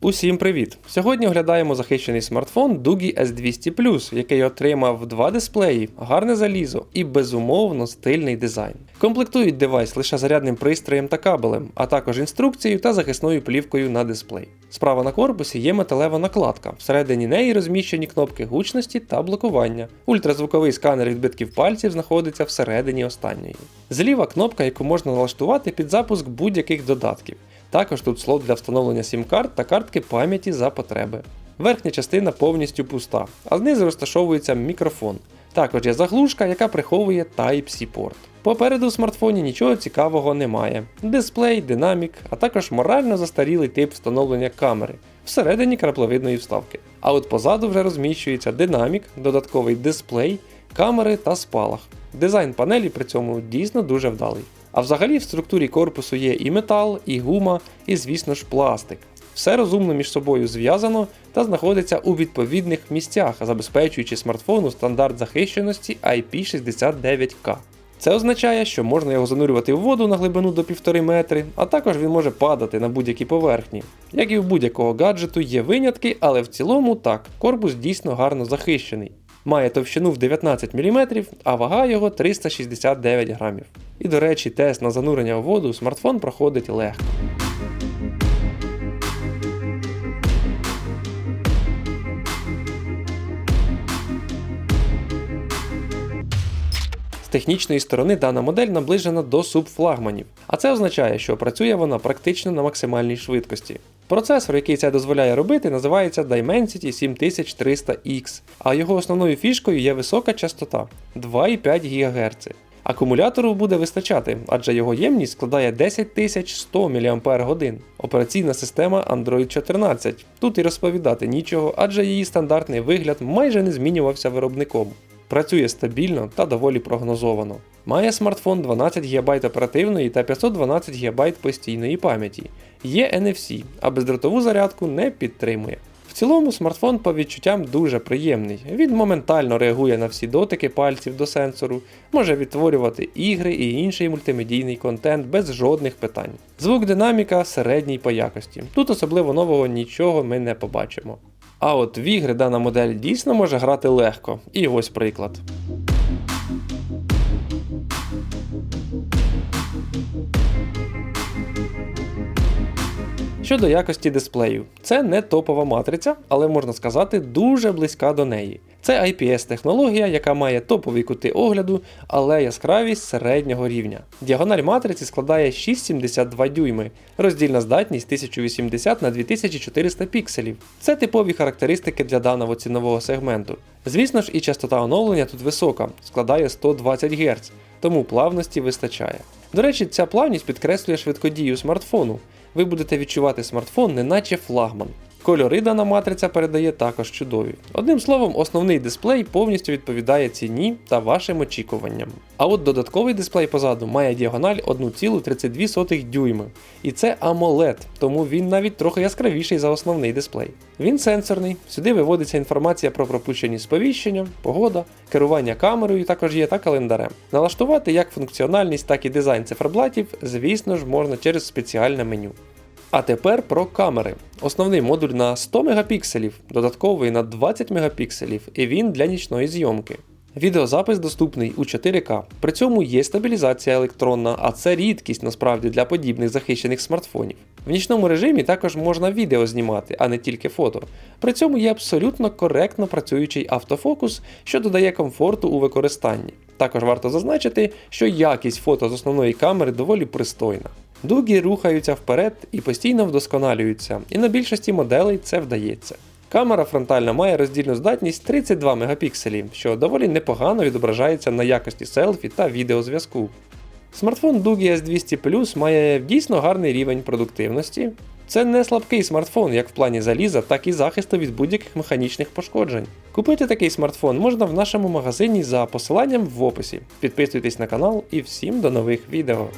Усім привіт! Сьогодні оглядаємо захищений смартфон Dugi S200 який отримав два дисплеї, гарне залізо і безумовно стильний дизайн. Комплектують девайс лише зарядним пристроєм та кабелем, а також інструкцією та захисною плівкою на дисплей. Справа на корпусі є металева накладка, всередині неї розміщені кнопки гучності та блокування. Ультразвуковий сканер відбитків пальців знаходиться всередині останньої. Зліва кнопка, яку можна налаштувати під запуск будь-яких додатків. Також тут слот для встановлення сім-карт та картки пам'яті за потреби. Верхня частина повністю пуста, а знизу розташовується мікрофон. Також є заглушка, яка приховує Type-C порт. Попереду у смартфоні нічого цікавого немає. Дисплей, динамік, а також морально застарілий тип встановлення камери всередині крапловидної вставки. А от позаду вже розміщується динамік, додатковий дисплей, камери та спалах. Дизайн панелі при цьому дійсно дуже вдалий. А взагалі в структурі корпусу є і метал, і гума, і, звісно ж, пластик. Все розумно між собою зв'язано та знаходиться у відповідних місцях, забезпечуючи смартфону стандарт захищеності IP69K. Це означає, що можна його занурювати в воду на глибину до 1,5 метри, а також він може падати на будь-які поверхні. Як і у будь-якого гаджету є винятки, але в цілому так, корпус дійсно гарно захищений. Має товщину в 19 мм, а вага його 369 грамів. І, до речі, тест на занурення в воду смартфон проходить легко. З технічної сторони дана модель наближена до субфлагманів, а це означає, що працює вона практично на максимальній швидкості. Процесор, який це дозволяє робити, називається Dimensity 7300X, а його основною фішкою є висока частота 2,5 ГГц. Акумулятору буде вистачати, адже його ємність складає 10100 мАч. Операційна система Android 14. Тут і розповідати нічого, адже її стандартний вигляд майже не змінювався виробником. Працює стабільно та доволі прогнозовано. Має смартфон 12 ГБ оперативної та 512 ГБ постійної пам'яті. Є NFC, а бездротову зарядку не підтримує. В цілому смартфон по відчуттям дуже приємний. Він моментально реагує на всі дотики пальців до сенсору, може відтворювати ігри і інший мультимедійний контент без жодних питань. Звук динаміка середній по якості. Тут особливо нового нічого ми не побачимо. А от в ігри дана модель дійсно може грати легко. І ось приклад. Щодо якості дисплею, це не топова матриця, але можна сказати, дуже близька до неї. Це IPS-технологія, яка має топові кути огляду, але яскравість середнього рівня. Діагональ матриці складає 6,72 дюйми, роздільна здатність 1080 на 2400 пікселів. Це типові характеристики для даного цінового сегменту. Звісно ж, і частота оновлення тут висока, складає 120 Гц, тому плавності вистачає. До речі, ця плавність підкреслює швидкодію смартфону ви будете відчувати смартфон, неначе флагман. Кольори дана матриця передає також чудові. Одним словом, основний дисплей повністю відповідає ціні та вашим очікуванням. А от додатковий дисплей позаду має діагональ 1,32 дюйми. І це AMOLED, тому він навіть трохи яскравіший за основний дисплей. Він сенсорний, сюди виводиться інформація про пропущені сповіщення, погода, керування камерою також є та календарем. Налаштувати як функціональність, так і дизайн циферблатів, звісно ж, можна через спеціальне меню. А тепер про камери. Основний модуль на 100 мегапікселів, додатковий на 20 мегапікселів, і він для нічної зйомки. Відеозапис доступний у 4К, при цьому є стабілізація електронна, а це рідкість насправді для подібних захищених смартфонів. В нічному режимі також можна відео знімати, а не тільки фото. При цьому є абсолютно коректно працюючий автофокус, що додає комфорту у використанні. Також варто зазначити, що якість фото з основної камери доволі пристойна. Дуги рухаються вперед і постійно вдосконалюються, і на більшості моделей це вдається. Камера фронтальна має роздільну здатність 32 мегапікселів, що доволі непогано відображається на якості селфі та відеозв'язку. Смартфон Dugi S200 Plus має дійсно гарний рівень продуктивності. Це не слабкий смартфон як в плані заліза, так і захисту від будь-яких механічних пошкоджень. Купити такий смартфон можна в нашому магазині за посиланням в описі. Підписуйтесь на канал і всім до нових відео.